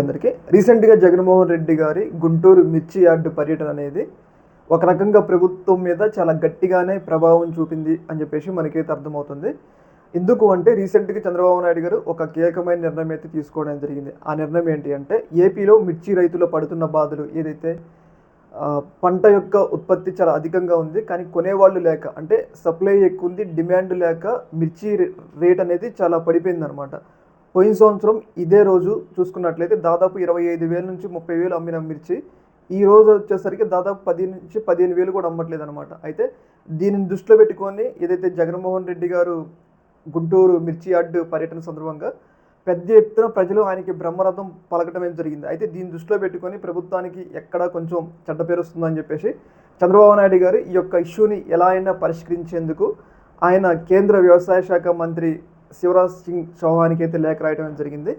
అందరికీ. రీసెంట్గా జగన్మోహన్ రెడ్డి గారి గుంటూరు మిర్చి యార్డు పర్యటన అనేది ఒక రకంగా ప్రభుత్వం మీద చాలా గట్టిగానే ప్రభావం చూపింది అని చెప్పేసి మనకైతే అర్థమవుతుంది. ఎందుకు అంటే రీసెంట్గా చంద్రబాబు నాయుడు గారు ఒక కీలకమైన నిర్ణయం అయితే తీసుకోవడం జరిగింది. ఆ నిర్ణయం ఏంటి అంటే ఏపీలో మిర్చి రైతులు పడుతున్న బాధలు ఏదైతే పంట యొక్క ఉత్పత్తి చాలా అధికంగా ఉంది కానీ కొనేవాళ్ళు లేక అంటే సప్లై ఎక్కువ ఉంది డిమాండ్ లేక మిర్చి రేట్ అనేది చాలా పడిపోయింది అనమాట పోయిన సంవత్సరం ఇదే రోజు చూసుకున్నట్లయితే దాదాపు ఇరవై ఐదు వేల నుంచి ముప్పై వేలు అమ్మిన మిర్చి. ఈ రోజు వచ్చేసరికి దాదాపు పది నుంచి పదిహేను వేలు కూడా అమ్మట్లేదు అనమాట అయితే దీనిని దృష్టిలో పెట్టుకొని ఏదైతే జగన్మోహన్ రెడ్డి గారు గుంటూరు మిర్చి అడ్డు పర్యటన సందర్భంగా పెద్ద ఎత్తున ప్రజలు ఆయనకి బ్రహ్మరథం పలకటం ఏం జరిగింది? అయితే దీన్ని దృష్టిలో పెట్టుకొని ప్రభుత్వానికి ఎక్కడ కొంచెం చెడ్డ పేరు వస్తుందని చెప్పేసి చంద్రబాబు నాయుడు గారు ఈ యొక్క ఇష్యూని ఎలా అయినా పరిష్కరించేందుకు ఆయన కేంద్ర వ్యవసాయ శాఖ మంత్రి శివరాజ్ సింగ్ చౌహాన్కి అయితే లేఖ రాయడం జరిగింది.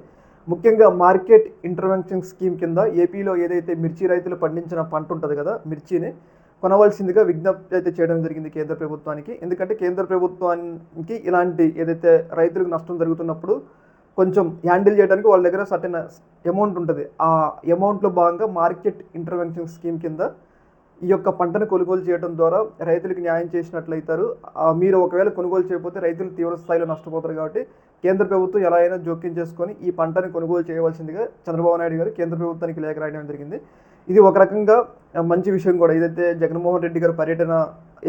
ముఖ్యంగా మార్కెట్ ఇంటర్వెన్షన్ స్కీమ్ కింద ఏపీలో ఏదైతే మిర్చి రైతులు పండించిన పంట ఉంటుంది కదా మిర్చిని కొనవలసిందిగా విజ్ఞప్తి అయితే చేయడం జరిగింది కేంద్ర ప్రభుత్వానికి. ఎందుకంటే కేంద్ర ప్రభుత్వానికి ఇలాంటి ఏదైతే రైతులకు నష్టం జరుగుతున్నప్పుడు కొంచెం హ్యాండిల్ చేయడానికి వాళ్ళ దగ్గర సర్టెన్ అమౌంట్ ఉంటుంది. ఆ అమౌంట్లో భాగంగా మార్కెట్ ఇంటర్వెన్షన్ స్కీమ్ కింద ఈ యొక్క పంటను కొనుగోలు చేయడం ద్వారా రైతులకు న్యాయం చేసినట్లయితారు. మీరు ఒకవేళ కొనుగోలు చేయకపోతే రైతులు తీవ్ర స్థాయిలో నష్టపోతారు కాబట్టి కేంద్ర ప్రభుత్వం ఎలా అయినా జోక్యం చేసుకొని ఈ పంటను కొనుగోలు చేయవలసిందిగా చంద్రబాబు నాయుడు గారు కేంద్ర ప్రభుత్వానికి లేఖ రాయడం జరిగింది. ఇది ఒక రకంగా మంచి విషయం కూడా. ఏదైతే జగన్మోహన్ రెడ్డి గారు పర్యటన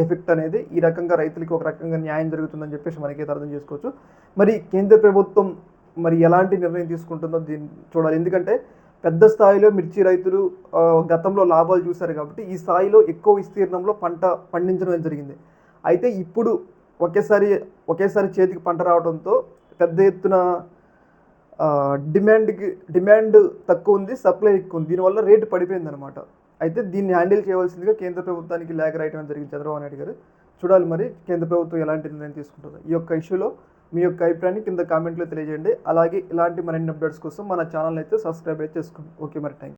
ఎఫెక్ట్ అనేది ఈ రకంగా రైతులకి ఒక రకంగా న్యాయం జరుగుతుందని చెప్పేసి మనకైతే అర్థం చేసుకోవచ్చు. మరి కేంద్ర ప్రభుత్వం మరి ఎలాంటి నిర్ణయం తీసుకుంటుందో దీన్ని చూడాలి. ఎందుకంటే పెద్ద స్థాయిలో మిర్చి రైతులు గతంలో లాభాలు చూశారు కాబట్టి ఈ స్థాయిలో ఎక్కువ విస్తీర్ణంలో పంట పండించడం జరిగింది. అయితే ఇప్పుడు ఒకేసారి ఒకేసారి చేతికి పంట రావడంతో పెద్ద ఎత్తున డిమాండ్కి డిమాండ్ తక్కువ ఉంది సప్లై ఎక్కువ ఉంది. దీనివల్ల రేటు పడిపోయింది అనమాట అయితే దీన్ని హ్యాండిల్ చేయవలసిందిగా కేంద్ర ప్రభుత్వానికి లేఖ రాయడం జరిగింది చంద్రబాబు నాయుడు గారు. చూడాలి మరి కేంద్ర ప్రభుత్వం ఎలాంటి నిర్ణయం తీసుకుంటుందో. ఈ యొక్క ఇష్యూలో మీ యొక్క అభిప్రాయాన్ని కింద కామెంట్లో తెలియజేయండి. అలాగే ఇలాంటి మరిన్ని అప్డేట్స్ కోసం మన ఛానల్ అయితే సబ్స్క్రైబ్ అయితే చేసుకోండి ఓకే మరి థ్యాంక్